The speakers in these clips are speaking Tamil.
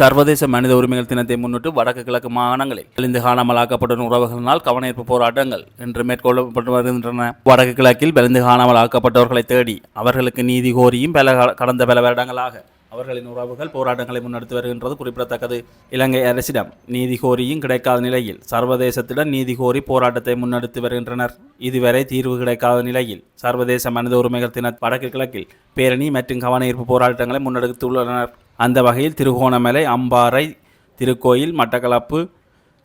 சர்வதேச மனித உரிமைகள் தினத்தை முன்னிட்டு வடக்கு கிழக்கு மாகாணங்களில் அழிந்து காணாமலாக்கப்பட்ட உறவுகளினால் கவனஈர்ப்பு போராட்டங்கள் இன்று மேற்கொள்ளப்பட்டு வருகின்றன. வடக்கு கிழக்கில் வெளுந்து காணாமல் ஆக்கப்பட்டவர்களை தேடி அவர்களுக்கு நீதி கோரியும் பல கடந்த பல வருடங்களாக அவர்களின் உறவுகள் போராட்டங்களை முன்னெடுத்து வருகின்றது குறிப்பிடத்தக்கது. இலங்கை அரசிடம் நீதி கோரியும் கிடைக்காத நிலையில் சர்வதேசத்திடம் நீதி கோரி போராட்டத்தை முன்னெடுத்து வருகின்றனர். இதுவரை தீர்வு கிடைக்காத நிலையில் சர்வதேச மனித உரிமைகள் தின வடக்கு கிழக்கில் பேரணி மற்றும் கவனஈர்ப்பு போராட்டங்களை முன்னெடுத்துள்ளனர். அந்த வகையில் திருகோணமலை அம்பாறை திருக்கோயில் மட்டக்களப்பு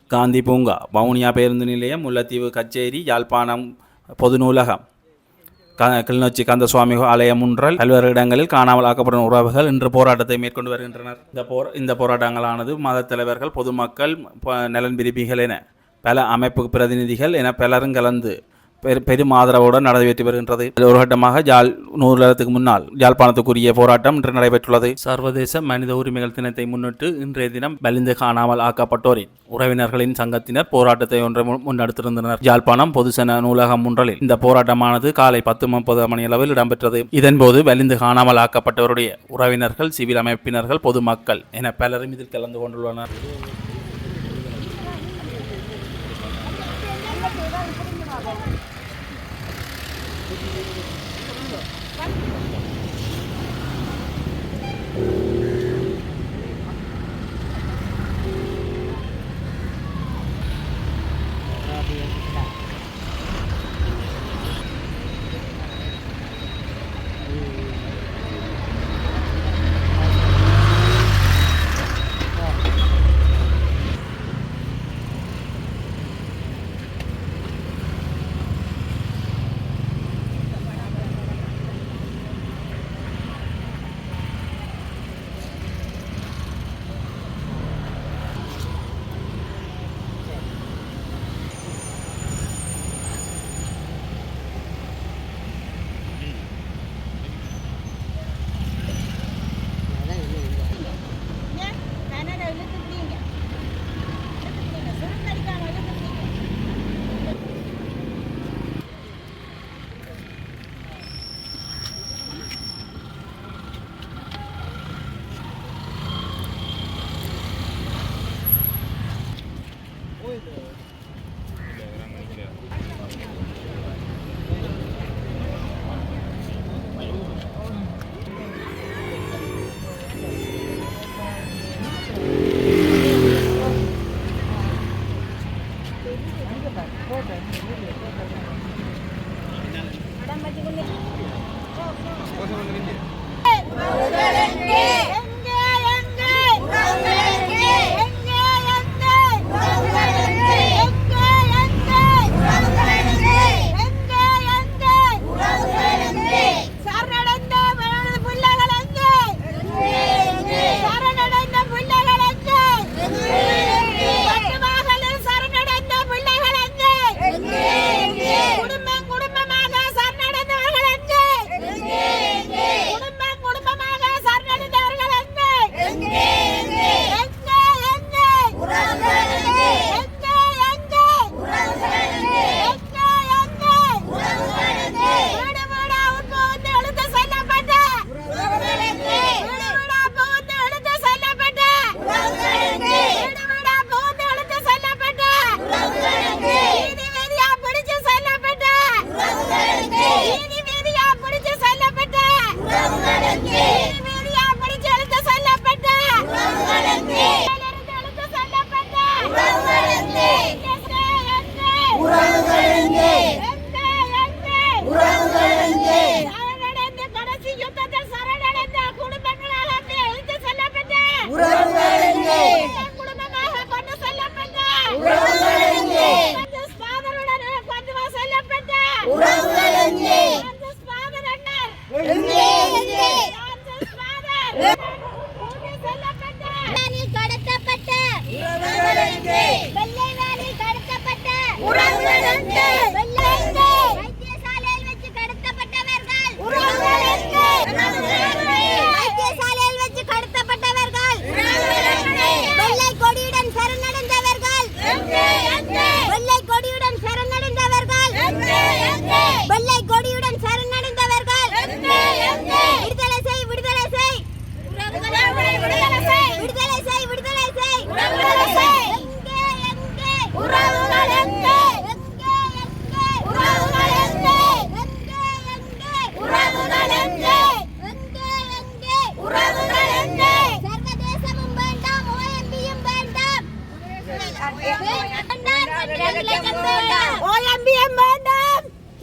காந்தி பூங்கா வவுனியா பேருந்து நிலையம் முல்லத்தீவு கச்சேரி யாழ்ப்பாணம் பொது நூலகம் க கிளிநொச்சி கந்தசுவாமி ஆலயம் முன்றல் பல்வேறு இடங்களில் காணாமல் ஆக்கப்படும் உறவுகள் இன்று போராட்டத்தை மேற்கொண்டு வருகின்றனர். இந்த போர் இந்த போராட்டங்களானது மத தலைவர்கள் பொதுமக்கள் ப- நலன் விரும்பிகள் என பல அமைப்பு பிரதிநிதிகள் என பலரும் கலந்து பெரும் ஆதரவுடன் நடைபெற்று வருகின்றது ஒரு கட்டமாக ஜால் நூறு முன்னால் யாழ்ப்பாணத்துக்குரிய போராட்டம் இன்று நடைபெற்றுள்ளது. சர்வதேச மனித உரிமைகள் தினத்தை முன்னிட்டு இன்றைய தினம் வலிந்து காணாமல் ஆக்கப்பட்டோரின் உறவினர்களின் சங்கத்தினர் போராட்டத்தை ஒன்றை முன்- முன்னெடுத்திருந்தனர். யாழ்ப்பாணம் பொதுசன நூலகம் ஒன்றலில் இந்த போராட்டமானது காலை பத்து முப்பது மணியளவில் இடம்பெற்றது. இதன்போது வலிந்து காணாமல் ஆக்கப்பட்டவருடைய உறவினர்கள் சிவில் அமைப்பினர்கள் பொதுமக்கள் என பலரும் இதில் கலந்து கொண்டுள்ளனர்.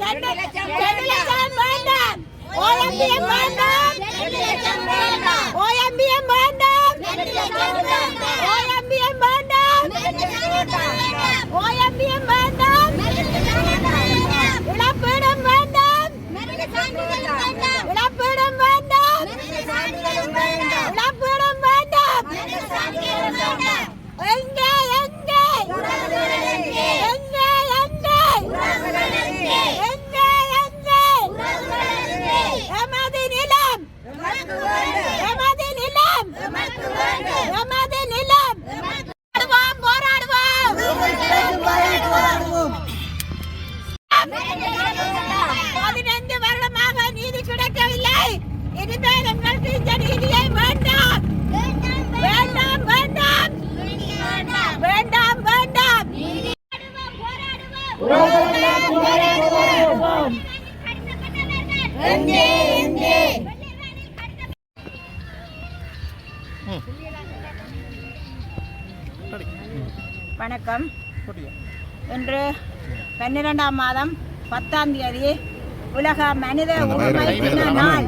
வேண்டாம். வணக்கம். இன்று பன்னிரெண்டாம் மாதம் பத்தாம் தேதி உலக மனித உரிமை தின நாள்.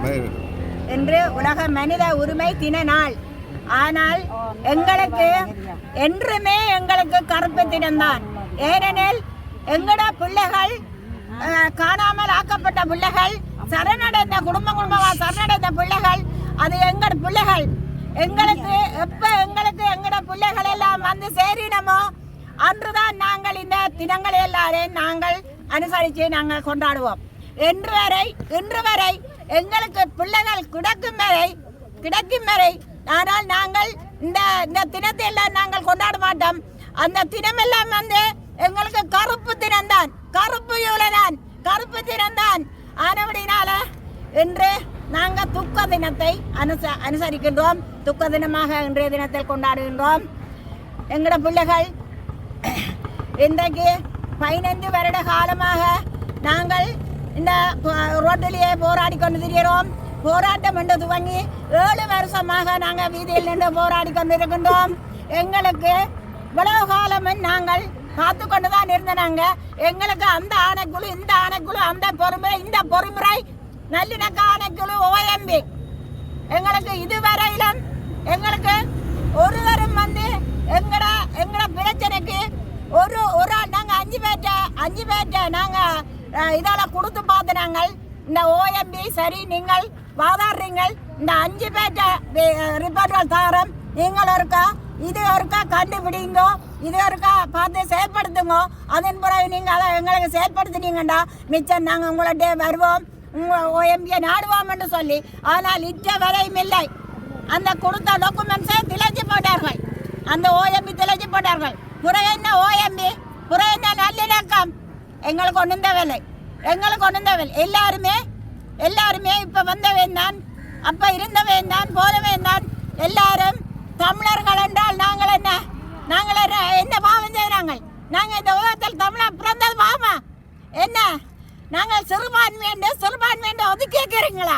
இன்று உலக மனித உரிமை தின நாள். ஆனால் எங்களுக்கு என்றுமே எங்களுக்கு கருப்பு தினம்தான். ஏனெனில் எங்கட பிள்ளைகள் காணாமல் ஆக்கப்பட்ட பிள்ளைகள் சரணடைந்த குடும்ப குடும்பமா சரணடைந்த பிள்ளைகள் அது எங்கட பிள்ளைகள். எங்களுக்கு எப்ப எங்களுக்கு எங்கட பிள்ளைகள் எல்லாம் வந்து சேரினமோ அன்றுதான் நாங்கள் இந்த தினங்களை எல்லாரையும் நாங்கள் அனுசரித்து நாங்கள் கொண்டாடுவோம். இன்று வரை இன்று வரை எங்களுக்கு பிள்ளைகள் கிடக்கும் வரை கிடைக்கும் வரை ஆனால் நாங்கள் இந்த இந்த தினத்தை எல்லாம் நாங்கள் கொண்டாட மாட்டோம். அந்த தினமெல்லாம் வந்து எங்களுக்கு கருப்பு தினம்தான். கருப்பு யூலதான். கருப்பு தினம்தான். ஆனபடினால இன்று நாங்கள் துக்க தினத்தை அனுச அனுசரிக்கின்றோம். துக்க தினமாக இன்றைய தினத்தில் கொண்டாடுகின்றோம். எங்களோட பிள்ளைகள் இன்றைக்கு பதினைந்து வருட காலமாக நாங்கள் இந்த ரோட்டிலேயே போராடி கொண்டு திரிகிறோம் போராட்டம் என்று துவங்கி ஏழு வருஷமாக நாங்கள் வீதியில் நின்று போராடி கொண்டு இருக்கின்றோம் எங்களுக்கு இவ்வளவு காலமும் நாங்கள் பார்த்து கொண்டு தான் இருந்தனாங்க எங்களுக்கு அந்த ஆணைக்குழு இந்த ஆணைக்குழு அந்த பொறுமுறை இந்த பொறுமுறை நல்லிணக்காணைக்குழு ஓஎம்பி எங்களுக்கு இதுவரையிலும் எங்களுக்கு ஒருவரும் வந்து எங்கட எங்கட பிரச்சனைக்கு ஒரு ஒரு ஆள் நாங்கள் அஞ்சு பேர்ட்ட அஞ்சு பேர்ட்ட நாங்கள் இதெல்லாம் கொடுத்து பார்த்து நாங்கள் இந்த ஓஎம்பி சரி நீங்கள் வாதாடுறீங்கள் இந்த அஞ்சு பேர்ட்ட ரிப்போர்ட்கள் தாரம் நீங்கள் இருக்கா இது ஒருக்கா கண்டுபிடிங்கோ இது ஒருக்கா பார்த்து செயல்படுத்துங்க அதன் பிறகு நீங்கள் அதை எங்களுக்கு செயற்படுத்தினீங்கண்டா மிச்சம் நாங்கள் உங்கள்கிட்ட வருவோம் உங்கள் ஓஎம்பியை நாடுவோம் என்று சொல்லி. ஆனால் இற்ற வரையும் இல்லை. அந்த கொடுத்த டாக்குமெண்ட்ஸை திளைச்சி போட்டார்கள். அந்த ஓஎம்பி திளைச்சி போட்டார்கள். புற என்ன ஓஎம்பி புற என்ன நல்லிணக்கம்? எங்களுக்கு ஒன்றும் தேவையில்லை. எங்களுக்கு ஒன்றும் தேவையில்லை. எல்லாருமே எல்லாருமே இப்போ வந்தவன் தான். அப்போ இருந்தவன் தான் போனவன் தான். எல்லாரும் தமிழர்கள் என்றால் நாங்கள் என்ன? நாங்கள் என்ன என்ன பாவம் செய்கிறாங்க நாங்கள் இந்த உலகத்தில் தமிழர் பிறந்தது பாவமா? என்ன? நாங்கள் சிறுபான்மையண்ட சிறுபான்மையண்ட வந்து கேட்குறீங்களா?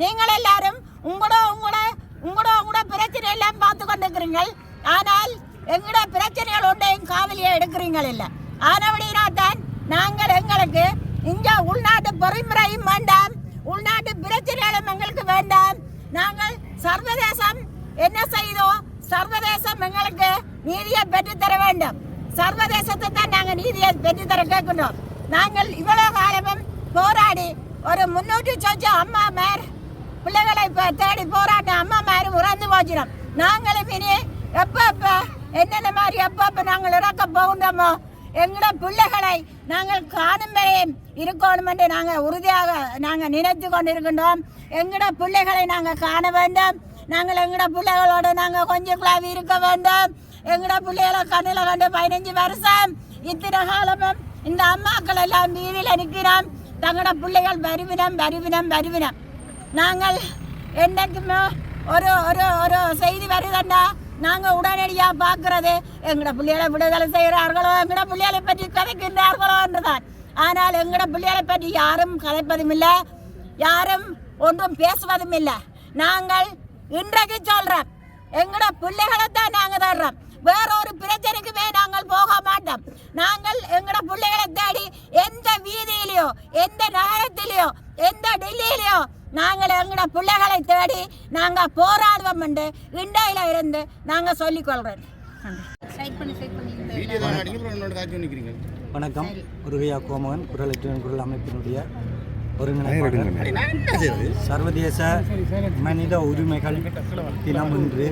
நீங்கள் எல்லாரும் உங்களோட உங்களோட உங்களோட உங்களோட பிரச்சனை எல்லாம் பார்த்து கொண்டிருக்கிறீங்கள் ஆனால் எங்களோட பிரச்சனைகள் ஒன்றையும் காவலியை எடுக்கிறீங்கள் இல்லை. ஆனபடினா தான் நாங்கள் எங்களுக்கு இங்க உள்நாட்டு பொறிமுறையும் வேண்டாம். உள்நாட்டு பிரச்சனைகளும் எங்களுக்கு வேண்டாம். நாங்கள் சர்வதேசம் என்ன செய்தோ சர்வதேசம் எங்களுக்கு நீதியை பெற்றுத்தர வேண்டும். சர்வதேசத்தை தான் நாங்கள் நீதியை பெற்றுத்தர கேட்கின்றோம். நாங்கள் இவ்வளவு காலமும் போராடி ஒரு முன்னூற்றி சொச்ச அம்மா மேர் பிள்ளைகளை இப்போ தேடி போராடின அம்மா மாதிரி உறந்து போச்சிடும். நாங்களும் இனி எப்போ எப்போ என்னென்ன மாதிரி எப்போ எப்போ நாங்கள் இறக்க போகின்றோமோ எங்களோட பிள்ளைகளை நாங்கள் காணும் வரையும் இருக்கணும் என்று நாங்கள் உறுதியாக நாங்கள் நினைத்து கொண்டிருக்கின்றோம். எங்களோட பிள்ளைகளை நாங்கள் காண வேண்டும். நாங்கள் எங்களோட பிள்ளைகளோடு நாங்கள் கொஞ்சம் கிளாவி இருக்க வேண்டும். எங்களோட பிள்ளைகளை கண்ணில் கண்டு பதினஞ்சு வருஷம் இத்தனை காலமும் இந்த அம்மாக்கள் எல்லாம் வீதியில் நிற்கிறோம் தங்களோட பிள்ளைகள் வருவினம் வருவினம் வருவினம். நாங்கள் என்னைக்குமே ஒரு ஒரு ஒரு செய்தி வருதுன்னா நாங்கள் உடனடியாக பார்க்குறது எங்களோட பிள்ளைகளை விடுதலை செய்கிறார்களோ எங்களோட பிள்ளைகளை பற்றி கதைக்கின்றார்களோ என்றுதான். ஆனால் எங்களோட பிள்ளைகளை பற்றி யாரும் கதைப்பதும் இல்லை யாரும் ஒன்றும் பேசுவதும் இல்லை நாங்கள் இன்றைக்கு சொல்கிறோம் எங்களோட பிள்ளைகளை தான் நாங்கள் தர்றோம். வேற ஒரு பிரச்சனைக்குமே நாங்கள் போக மாட்டோம். நாங்கள் எங்கட பிள்ளைகளை தேடி எந்த வீதியிலையோ எந்த நகரத்திலேயோ எந்த டெல்லியிலையோ நாங்கள் எங்கட பிள்ளைகளை தேடி நாங்க போராடுவோம் என்று இண்டையில இருந்து நாங்க சொல்லிக் கொள்றோம் வீடியோ தான் அடிக்க அப்புறம் என்னோட காட்சி நிற்கிறீங்க வணக்கம். முருகையா கோமகன் குரல் குரல் அமைப்பினுடைய ஒருங்கிணைப்பாளர் சர்வதேச மனித உரிமைகள் தினம் இன்று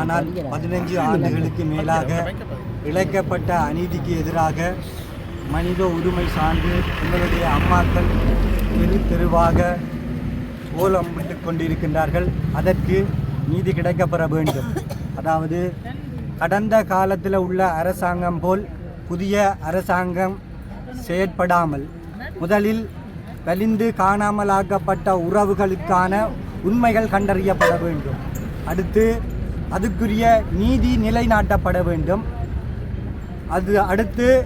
ஆனால் பதினைஞ்சு ஆண்டுகளுக்கு மேலாக இழைக்கப்பட்ட அநீதிக்கு எதிராக மனித உரிமை சார்ந்து எங்களுடைய அம்மாக்கள் தெரு தெருவாக ஓலம் கொண்டிருக்கின்றார்கள். அதற்கு நீதி கிடைக்கப்பெற வேண்டும். அதாவது கடந்த காலத்தில் உள்ள அரசாங்கம் போல் புதிய அரசாங்கம் செயற்படாமல் முதலில் வலிந்து காணாமலாக்கப்பட்ட உறவுகளுக்கான உண்மைகள் கண்டறியப்பட வேண்டும். அடுத்து அதுக்குரிய நீதி நிலைநாட்டப்பட வேண்டும். அது அடுத்து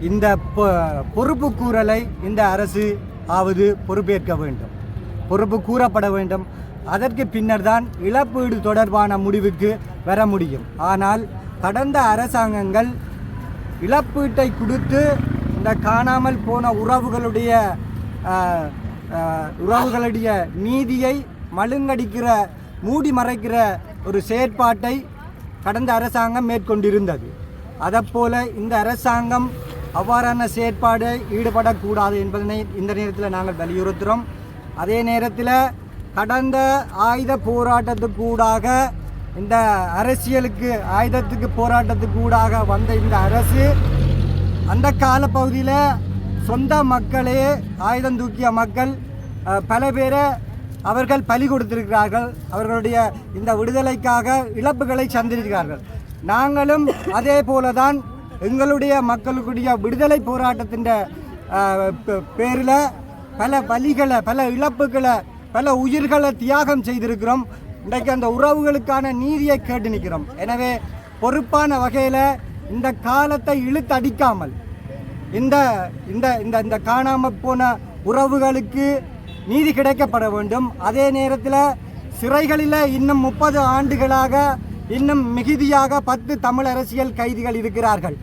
இந்த பொ- பொறுப்பு கூறலை இந்த அரசு ஆவது பொறுப்பேற்க வேண்டும். பொறுப்பு கூறப்பட வேண்டும். அதற்கு பின்னர் தான் இழப்பீடு தொடர்பான முடிவுக்கு வர முடியும். ஆனால் கடந்த அரசாங்கங்கள் இழப்பீட்டை கொடுத்து இந்த காணாமல் போன உறவுகளுடைய உறவுகளுடைய நீதியை மழுங்கடிக்கிற மூடி மறைக்கிற ஒரு செயற்பாட்டை கடந்த அரசாங்கம் மேற்கொண்டிருந்தது. அதைப்போல இந்த அரசாங்கம் அவ்வாறான செயற்பாடு ஈடுபடக்கூடாது என்பதனை இந்த நேரத்தில் நாங்கள் வலியுறுத்துகிறோம். அதே நேரத்தில் கடந்த ஆயுத போராட்டத்துக்கூடாக இந்த அரசியலுக்கு ஆயுதத்துக்கு போராட்டத்துக்கு ஊடாக வந்த இந்த அரசு அந்த காலப்பகுதியில் சொந்த மக்களே ஆயுதம் தூக்கிய மக்கள் பல பேரை அவர்கள் பலி கொடுத்திருக்கிறார்கள். அவர்களுடைய இந்த விடுதலைக்காக இழப்புகளை சந்திருக்கிறார்கள் நாங்களும் அதே போல தான் எங்களுடைய மக்களுடைய விடுதலை போராட்டத்தின் பேரில் பல வலிகளை பல இழப்புகளை பல உயிர்களை தியாகம் செய்திருக்கிறோம். இன்றைக்கு அந்த உறவுகளுக்கான நீதியை கேட்டு நிற்கிறோம். எனவே பொறுப்பான வகையில் இந்த காலத்தை இழுத்தடிக்காமல் இந்த இந்த இந்த இந்த காணாமல் போன உறவுகளுக்கு நீதி கிடைக்கப்பட வேண்டும். அதே நேரத்தில் சிறைகளில் இன்னும் முப்பது ஆண்டுகளாக இன்னும் மிகுதியாக பத்து தமிழ் அரசியல் கைதிகள் இருக்கிறார்கள்.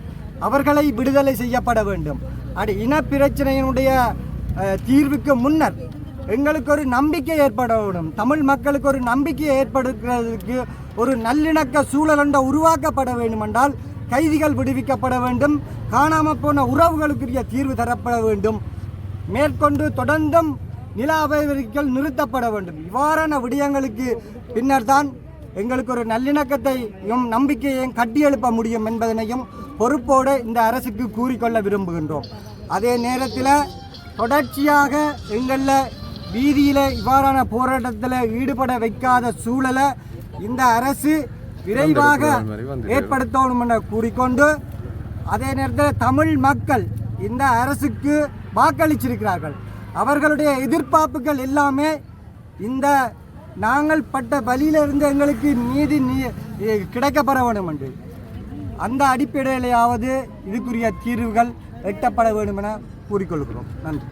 அவர்களை விடுதலை செய்யப்பட வேண்டும். அது இன பிரச்சனையினுடைய தீர்வுக்கு முன்னர் எங்களுக்கு ஒரு நம்பிக்கை ஏற்பட வேண்டும். தமிழ் மக்களுக்கு ஒரு நம்பிக்கை ஏற்படுத்துறதுக்கு ஒரு நல்லிணக்க சூழல் உருவாக்கப்பட வேண்டுமென்றால் கைதிகள் விடுவிக்கப்பட வேண்டும். காணாமல் போன உறவுகளுக்குரிய தீர்வு தரப்பட வேண்டும். மேற்கொண்டு தொடர்ந்தும் நில அபகரிப்புகள் நிறுத்தப்பட வேண்டும். இவ்வாறான விடயங்களுக்கு பின்னர் தான் எங்களுக்கு ஒரு நல்லிணக்கத்தையும் நம்பிக்கையையும் கட்டியெழுப்ப முடியும் என்பதனையும் பொறுப்போடு இந்த அரசுக்கு கூறிக்கொள்ள விரும்புகின்றோம். அதே நேரத்தில் தொடர்ச்சியாக எங்களில் வீதியில் இவ்வாறான போராட்டத்தில் ஈடுபட வைக்காத சூழலை இந்த அரசு விரைவாக ஏற்படுத்தணும் என கூறிக்கொண்டு அதே நேரத்தில் தமிழ் மக்கள் இந்த அரசுக்கு வாக்களிச்சிருக்கிறார்கள். அவர்களுடைய எதிர்பார்ப்புகள் எல்லாமே இந்த நாங்கள் பட்ட வழியிலிருந்து எங்களுக்கு நீதி நீ- கிடைக்கப்பெற வேண்டும் என்று அந்த அடிப்படையிலேயாவது இதுக்குரிய தீர்வுகள் எட்டப்பட வேண்டும் என கூறிக்கொள்கிறோம். நன்றி.